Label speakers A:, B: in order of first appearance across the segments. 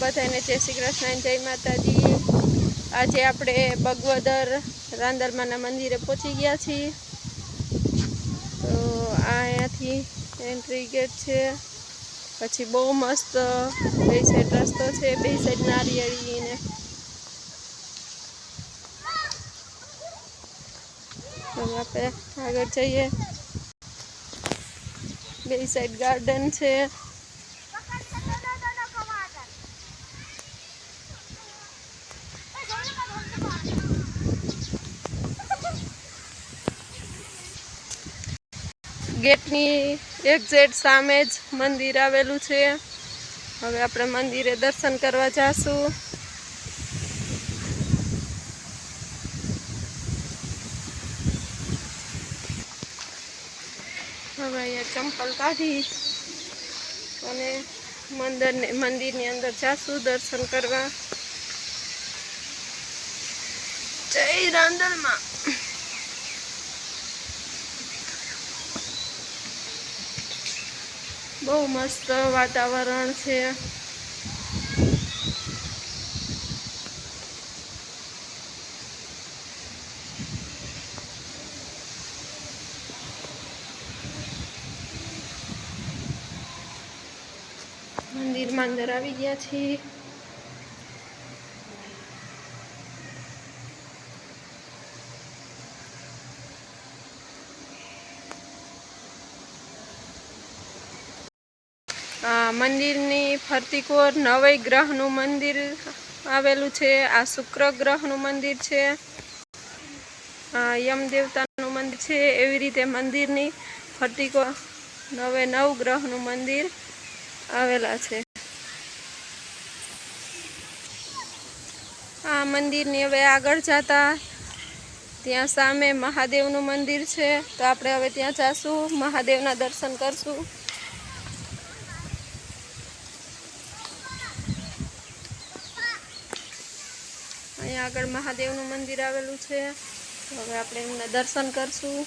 A: બધાને જય શ્રી કૃષ્ણ જય માતાજી. આજે આપણે બગવદર રાંદરમાના મંદિરે પહોંચી ગયા છીએ. તો આ અહીંયાથી એન્ટ્રી ગેટ છે. પછી બહુ મસ્ત બે સાઈડ રસ્તો છે, બે સાઈડ નારિયેળીને. આપણે આગળ જઈએ. બે સાઈડ ગાર્ડન છે. ગેટની એક્ઝેટ સામે જ મંદિર આવેલું છે. હવે આપણે મંદિરે દર્શન કરવા જાશું. હવે અહીંયા ચંપલ કાઢી અને મંદિરને મંદિરની અંદર જાશું દર્શન કરવા. જય રાંદલમાં બહુ મસ્ત વાતાવરણ છે. મંદિરમાં અંદર આવી ગયા છીએ. મંદિરની ફરતી કોર નવય ગ્રહનું મંદિર આવેલું છે. આ શુક્ર ગ્રહનું મંદિર છે. યમ દેવતાનું મંદિર છે. એવી રીતે મંદિરની ફરતી કોર નવે નવ ગ્રહનું મંદિર આવેલા છે. આ મંદિરની હવે આગળ જતા ત્યાં સામે મહાદેવનું મંદિર છે. તો આપણે હવે ત્યાં જાશું. મહાદેવના દર્શન કરશું. અહીંયા આગળ મહાદેવનું મંદિર આવેલું છે. હવે આપણે એમને દર્શન કરશું.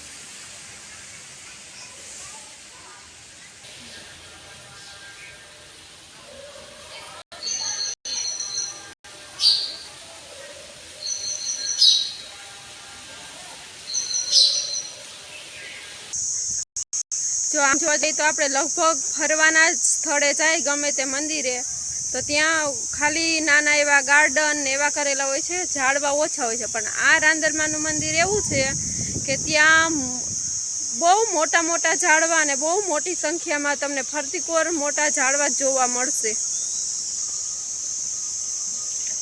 A: જો આમ જોવા જઈએ તો આપણે લગભગ ફરવાના સ્થળે જાય ગમે તે મંદિરે. તો ત્યાં ખાલી નાના એવા ગાર્ડન એવા કરેલા હોય છે, ઝાડવા ઓછા હોય છે, પણ આ રાંદરમાનું મંદિર એવું છે કે ત્યાં બહુ મોટા મોટા ઝાડવા અને બહુ મોટી સંખ્યામાં તમને ફરતી કોર મોટા ઝાડવા જોવા મળશે.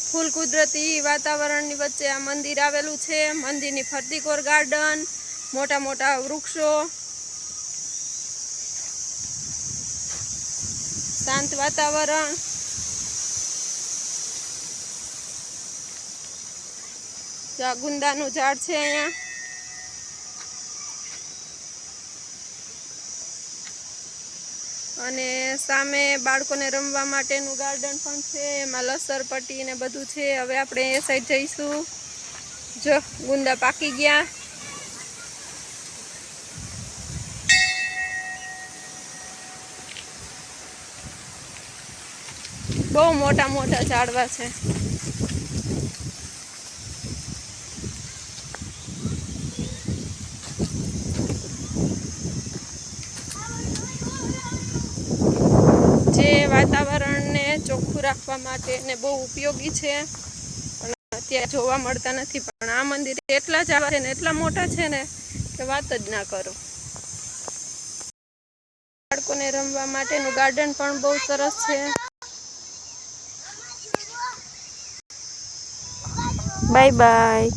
A: ફૂલ કુદરતી વાતાવરણની વચ્ચે આ મંદિર આવેલું છે, મંદિરની ફરતીકોર ગાર્ડન મોટા મોટા વૃક્ષો. શાંત વાતાવરણ. જો આ ગુંદાનું ઝાડ છે અહીંયા. અને સામે બાળકોને રમવા માટેનું ગાર્ડન પણ છે, એમાં લસરપટ્ટી ને બધું છે. હવે આપણે એ સાઈડ જઈશું. જો, ગુંદા પાકી ગયા. બહુ મોટા મોટા ઝાડવા છે. જે વાતાવરણને ચોખ્ખું રાખવા માટે ને બહુ ઉપયોગી છે. અત્યારે જોવા મળતા નથી. પણ આ મંદિર એટલા જ છે ને એટલા મોટા છે ને કે વાત જ ના કરો. બાળકોને રમવા માટેનું ગાર્ડન પણ બહુ સરસ છે. Bye bye.